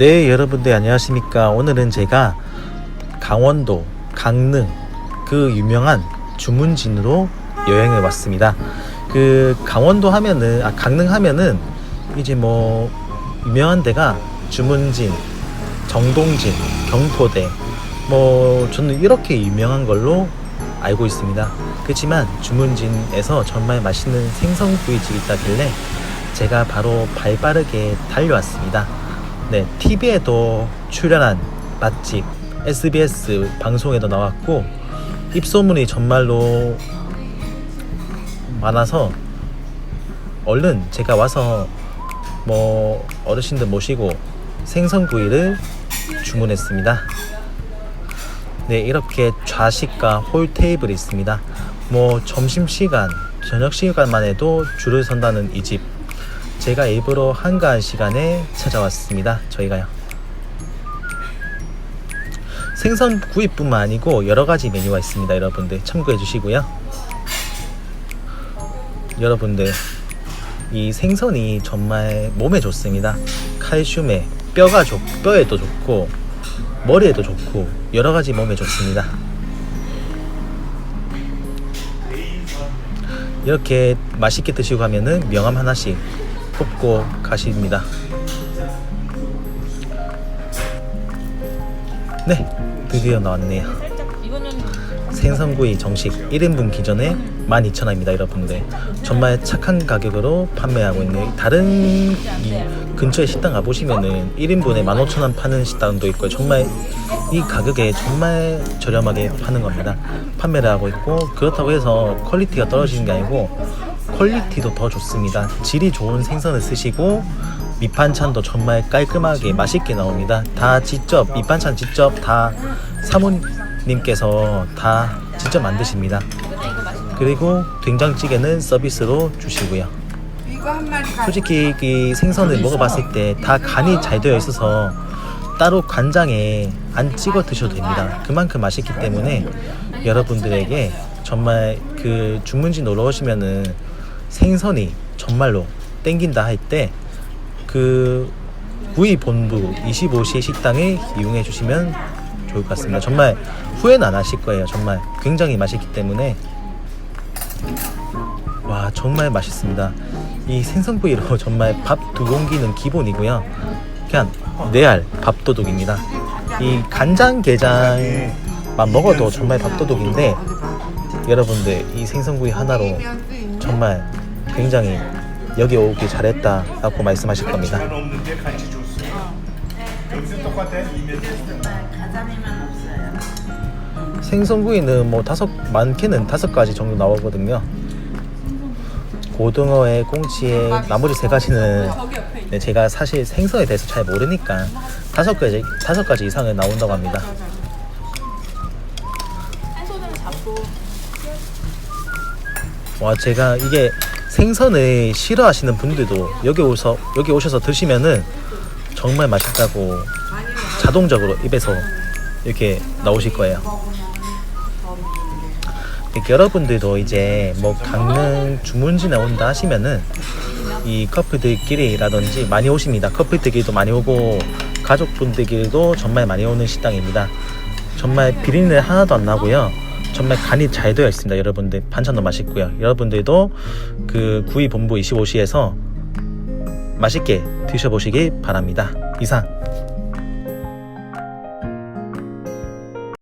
네, 여러분들 안녕하십니까? 오늘은 제가 강원도 강릉 그 유명한 주문진으로 여행을 왔습니다. 그 강원도 하면은 아 강릉 하면은 이제 뭐 유명한 데가 주문진, 정동진, 경포대 뭐 저는 이렇게 유명한 걸로 알고 있습니다. 그렇지만 주문진에서 정말 맛있는 생선구이집이 있다길래 제가 바로 발빠르게 달려왔습니다. 네, TV에도 출연한 맛집, SBS 방송에도 나왔고 입소문이 정말로 많아서 얼른 제가 와서 뭐 어르신들 모시고 생선구이를 주문했습니다. 네, 이렇게 좌식과 홀 테이블이 있습니다. 뭐 점심시간, 저녁 시간만 해도 줄을 선다는 이 집. 제가 일부러 한가한 시간에 찾아왔습니다. 저희가요. 생선 구이뿐만 아니고 여러 가지 메뉴가 있습니다. 여러분들 참고해 주시고요. 여러분들 이 생선이 정말 몸에 좋습니다. 칼슘에 뼈가 좋 뼈에도 좋고 머리에도 좋고 여러 가지 몸에 좋습니다. 이렇게 맛있게 드시고 가면은 명함 하나씩 뽑고 가십니다. 네, 드디어 나왔네요. 생선구이 정식 1인분 기존에 12,000원입니다, 여러분들. 정말 착한 가격으로 판매하고 있는 다른 이 근처에 식당 가보시면은 1인분에 15,000원 파는 식당도 있고요. 정말 이 가격에 정말 저렴하게 파는 겁니다. 판매를 하고 있고 그렇다고 해서 퀄리티가 떨어지는 게 아니고 퀄리티도 더 좋습니다. 질이 좋은 생선을 쓰시고 밑반찬도 정말 깔끔하게 맛있게 나옵니다. 다 직접 밑반찬 직접 다 사모님께서 다 직접 만드십니다. 그리고 된장찌개는 서비스로 주시고요. 솔직히 이 생선을 먹어봤을 때 다 간이 잘 되어 있어서 따로 간장에 안 찍어 드셔도 됩니다. 그만큼 맛있기 때문에 여러분들에게 정말 그 중문지 놀러 오시면은 생선이 정말로 땡긴다 할 때 그 구이 본부 25시 식당에 이용해 주시면 좋을 것 같습니다. 정말 후회는 안 하실 거예요. 정말 굉장히 맛있기 때문에 와 정말 맛있습니다. 이 생선구이로 정말 밥 두 공기는 기본이고요. 그냥 네알 밥도둑입니다. 이 간장 게장만 먹어도 정말 밥도둑인데 여러분들 이 생선구이 하나로 정말 굉장히 여기 오기 잘했다라고 말씀하실 겁니다. 생선구이는 뭐 다섯 많게는 다섯 가지 정도 나오거든요. 고등어에 꽁치에 나머지 세 가지는 네, 제가 사실 생선에 대해서 잘 모르니까 다섯 가지 다섯 가지 이상은 나온다고 합니다. 와 제가 이게 생선을 싫어하시는 분들도 여기 오서 여기 오셔서 드시면은 정말 맛있다고 자동적으로 입에서 이렇게 나오실 거예요. 이렇게 여러분들도 이제 뭐 강릉 주문지 나온다 하시면은 이 커플들끼리라든지 많이 오십니다. 커플들끼리도 많이 오고 가족분들끼리도 정말 많이 오는 식당입니다. 정말 비린내 하나도 안 나고요. 정말 간이 잘 되어 있습니다. 여러분들 반찬도 맛있고요. 여러분들도 그 구이 본부 25시에서 맛있게 드셔보시기 바랍니다. 이상